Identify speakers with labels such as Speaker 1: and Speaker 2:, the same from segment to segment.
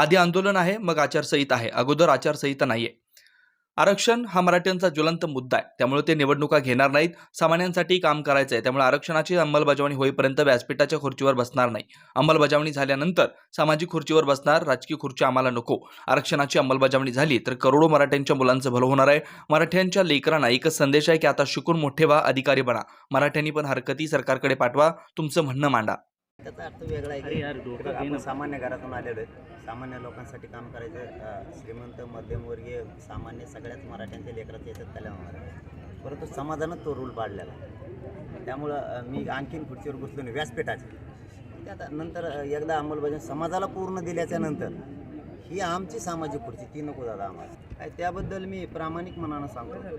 Speaker 1: आधी आंदोलन आहे मग आचारसंहिता आहे. अगोदर आचारसंहिता नाहीये. आरक्षण हा मराठ्यांचा ज्वलंत मुद्दा आहे. त्यामुळे ते निवडणुका घेणार नाहीत. सामान्यांसाठी काम करायचं आहे त्यामुळे आरक्षणाची अंमलबजावणी होईपर्यंत व्यासपीठाच्या खुर्चीवर बसणार नाही. अंमलबजावणी झाल्यानंतर सामाजिक खुर्चीवर बसणार राजकीय खुर्ची आम्हाला नको. आरक्षणाची अंमलबजावणी झाली तर करोडो मराठ्यांच्या मुलांचं भलं होणार आहे. मराठ्यांच्या लेकरांना एकच संदेश आहे की आता शिकून मोठे व्हा अधिकारी बना. मराठ्यांनी पण हरकती सरकारकडे पाठवा. तुमचं म्हणणं मांडा.
Speaker 2: त्याचा अर्थ वेगळा आहे की आपण सामान्य घरातून आलेलो आहे. सामान्य लोकांसाठी काम करायचं श्रीमंत मध्यमवर्गीय सामान्य सगळ्याच मराठ्यांच्या याच्यात कल्याण होणार आहे परंतु समाजानं तो रूल पाडलेला त्यामुळं मी आणखीन खुर्चीवर बसलो नाही व्यासपीठाचे. ते आता नंतर एकदा अंमलबजावणी समाजाला पूर्ण दिल्याच्या नंतर ही आमची सामाजिक खुर्ची ती नको दादा आम्हाला. काय त्याबद्दल मी प्रामाणिक मनानं सांगतो.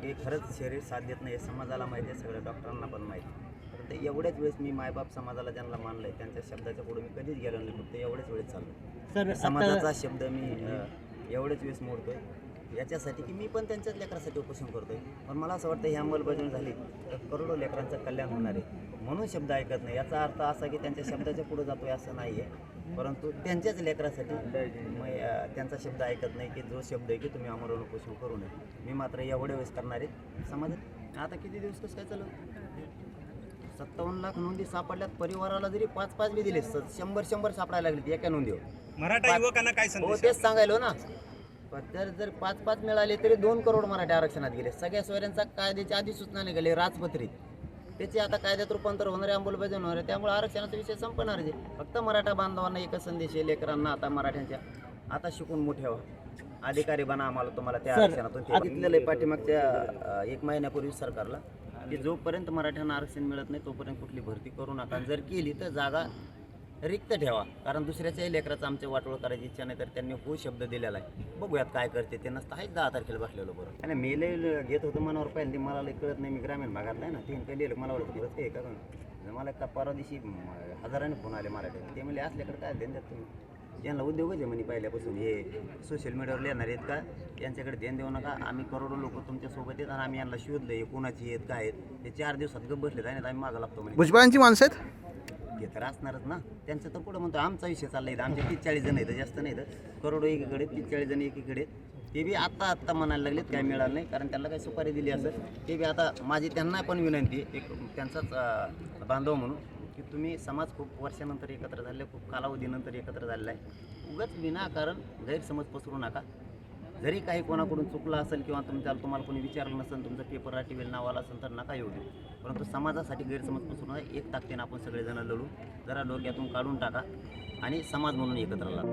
Speaker 2: की खरंच शरीर साथ देत नाही समाजाला माहिती आहे सगळ्या डॉक्टरांना पण माहिती आहे. तर एवढ्याच वेळेस मी मायबाप समाजाला ज्यांना मानलंय. त्यांच्या शब्दाच्या पुढे मी कधीच गेलो नाही फक्त एवढ्याच वेळेस चाललो
Speaker 3: सर
Speaker 2: समाजाचा शब्द मी एवढ्याच वेळेस मोडतोय. याच्यासाठी की मी पण त्यांच्याच लेकरासाठी उपोषण करतोय. पण मला असं वाटतं ही अंमलबजावणी झाली तर करोडो लेकरांचं कल्याण होणार आहे. म्हणून शब्द ऐकत नाही. याचा अर्थ असा की त्यांच्या शब्दाच्या पुढे जातोय असं नाही आहे परंतु त्यांच्याच लेकरासाठी त्यांचा शब्द ऐकत नाही की जो शब्द आहे की तुम्ही आमरण उपोषण करू नये. मी मात्र एवढ्या वेळेस करणार आहे. समाजात आता किती दिवस कसं काय चालू सत्तावन्न लाख नोंदी सापडल्यात. परिवाराला जरी पाच पाच बी दिले स- शंभर शंभर सापडायला लागले एका नोंदीवर.
Speaker 4: मराठा युवकांना काय
Speaker 2: हो
Speaker 4: संदेश
Speaker 2: तेच सांगायलो ना. पण जर जर पाच पाच मिळाले तरी दोन करोड मराठी आरक्षणात गेले. सगळ्या सोयऱ्यांचा कायद्याची आधी सूचना निघाली राजपत्रित त्याचे आता कायद्यात रूपांतर होणार आहे अंमलबजावणी होणार आहे त्यामुळे आरक्षणाचा विषय संपणार आहे. फक्त मराठा बांधवांना एकच संदेश आहे लेकरांना आता मराठ्यांच्या आता शिकून मोठे व्हा. अधिकारी बना आम्हाला तुम्हाला त्या आरक्षणातून. ते सांगितलेलं आहे पाठीमागच्या अं, एक महिन्यापूर्वी सरकारला. की जोपर्यंत मराठ्यांना आरक्षण मिळत नाही तोपर्यंत कुठली भरती करू नका. जर केली तर जागा रिक्त ठेवा. कारण दुसऱ्याच्याही लेकराचं आमच्या वाटोळ करायची इच्छा नाही तर त्यांनी हो शब्द दिलेला आहे. बघूयात काय करते ते. नसतं आहेच दहा तारखेला बसलेलो बरं. आणि मेले घेत होतं मनावर पाहिजे मला कळत नाही मी ग्रामीण भागातला आहे ना तीन काही लिहिलं. मला वाटतं दिवस ते का मला का परवा दिवशी हजाराने फोन आले मराठी ते म्हणले असल्याकडे काय ध्यान तुम्ही? यांना उद्योगच आहे म्हणे पहिल्यापासून. हे सोशल मीडियावर लिहिणार आहेत का? यांच्याकडे ध्यान देऊ नका. आम्ही करोडो लोक तुमच्यासोबत आहेत आणि आम्ही यांना शोधलं हे कोणाची आहेत काय आहेत? ते चार दिवसात गप बसले आणि आम्ही मागं लागतो म्हणे.
Speaker 3: भुजबळांची माणसं आहेत?
Speaker 2: ते तर असणारच ना. त्यांचं तर पुढं म्हणतो आमचा विषय चाललाय इथं. आमचे तीस चाळीस जण आहेत जास्त नाही तर करोडो एकीकडे तीस चाळीस जण एकीकडे. ते बी आत्ता आत्ता म्हणायला लागलेत काय मिळालं नाही. कारण त्यांना काही सुपारी दिली असेल ते बी आता माझी त्यांना पण विनंती आहे, एक त्यांचाच बांधव म्हणून की तुम्ही समाज खूप वर्षानंतर एकत्र झाले खूप कालावधीनंतर एकत्र झालेला आहे. उगाच विनाकारण गैरसमज पसरू नका. जरी काही कोणाकडून चुकलं असेल किंवा तुमच्या तुम्हाला कोणी विचारलं नसेल तुमचं पेपर राटीवेल नाव आलं असेल तर नका येऊ देऊ. परंतु समाजासाठी गैरसमज पसरू नका. एक ताकदीनं आपण सगळेजण लढू. जरा डोक्यातून काढून टाका आणि समाज म्हणून एकत्र राहा.